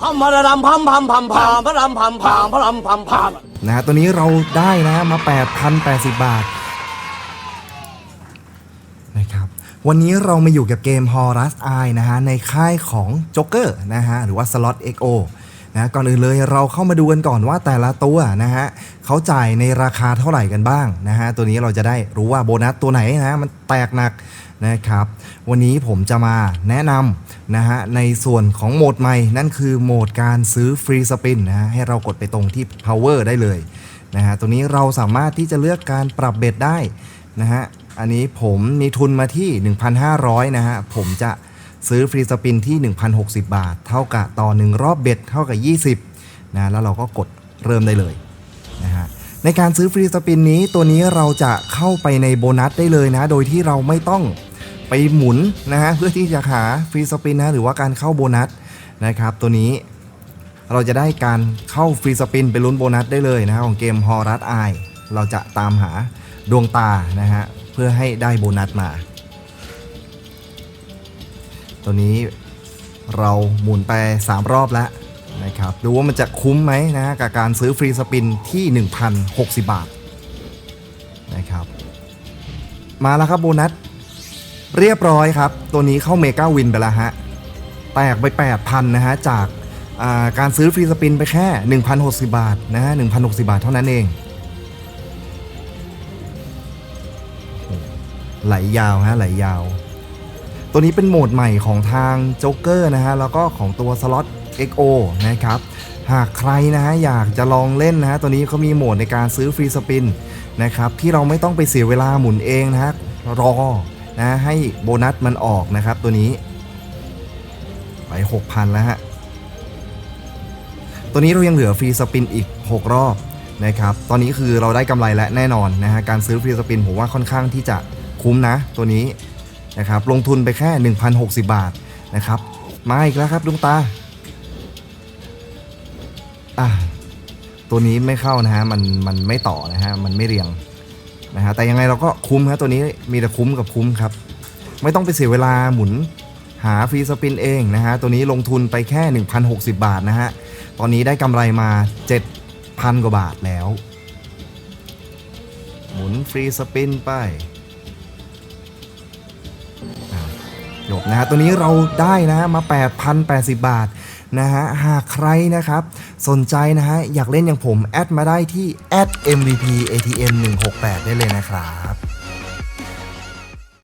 พัมพะระรำพัมพัมพัมพามพะรำพัมพามพะรำพัมพามนะฮะตัวนี้เราได้นะมา 8,080 บาทนะครับวันนี้เรามาอยู่กับเกม Horus Eye นะฮะในค่ายของ Joker นะฮะหรือว่า Slot XO นะก่อนอื่นเลยเราเข้ามาดูกันก่อนว่าแต่ละตัวนะฮะเขาจ่ายในราคาเท่าไหร่กันบ้างนะฮะตัวนี้เราจะได้รู้ว่าโบนัสตัวไหนนะมันแตกหนักนะครับ วันนี้ผมจะมาแนะนำนะฮะในส่วนของโหมดใหม่ นั่นคือโหมดการซื้อฟรีสปินนะฮะให้เรากดไปตรงที่ power ได้เลยนะฮะตัวนี้เราสามารถที่จะเลือกการปรับเบ็ดได้นะฮะอันนี้ผมมีทุนมาที่ 1,500นะฮะผมจะ ซื้อฟรีสปินที่ 1,060 บาท เท่ากับต่อ 1 รอบเบ็ดเท่ากับ 20นะแล้วเราก็กดเริ่มได้เลยนะฮะในการซื้อฟรีสปินนี้ตัวนี้เราจะเข้าไปในโบนัสได้เลยนะ โดยที่เราไม่ต้องไปหมุนนะฮะเพื่อที่จะหาฟรีสปินนะหรือว่าการเข้าโบนัสนะครับตัวนี้เราจะได้การเข้าฟรีสปินไปลุ้นโบนัสได้เลยนะของเกม h o r u s Eye เราจะตามหาดวงตานะฮะเพื่อให้ได้โบนัสมา ตัวนี้เราหมุนไป 3 รอบแล้วนะครับดูว่ามันจะคุ้มไหมนะกับการซื้อฟรีสปินที่ 1,060 บาทนะครับมาแล้วครับโบนัส เรียบร้อยครับ ตัวนี้เข้าเมกาวินไปแล้วฮะ แตกไป 8,000 นะฮะ จากาการซื้อฟรีสปินไปแค่ 1,060 บาทนะฮะ1,060 บาทเท่านั้นเอง ไหลยาวฮะ ไหลยาว ตัวนี้เป็นโหมดใหม่ของทางโจ๊กเกอร์นะฮะแล้วก็ของตัวสล็อต XO นะครับหากใครนะฮะอยากจะลองเล่นนะฮะตัวนี้เขามีโหมดในการซื้อฟรีสปินนะครับที่เราไม่ต้องไปเสียเวลาหมุนเองนะฮะรอนะให้โบนัสมันออกนะครับตัวนี้ ไป 6,000 แล้วฮะตัวนี้เรายังเหลือฟรีสปินอีก 6 รอบนะครับตอนนี้คือเราได้กำไรและแน่นอนนะฮะการซื้อฟรีสปินผมว่าค่อนข้างที่จะคุ้มนะตัวนี้ นะครับลงทุนไปแค่ 1,060 บาทนะครับมาอีกแล้วครับลุงตาอะตัวนี้ไม่เข้านะฮะมันมันไม่ต่อนะฮะมันไม่เรียงนะฮะแต่ยังไงเราก็คุ้มครับตัวนี้มีแต่คุ้มกับคุ้มครับ ไม่ต้องไปเสียเวลาหมุนหาฟรีสปินเองนะฮะตัวนี้ลงทุนไปแค่ 1,060 บาทนะฮะตอนนี้ได้กำไรมา 7,000 กว่าบาทแล้ว หมุนฟรีสปินไป จบนะฮะตัวนี้เราได้นะฮะมา 8,080 บาทนะฮะหากใครนะครับสนใจนะฮะอยากเล่นอย่างผม แอดมาได้ที่ MVP ATM 168 ได้เลยนะครับ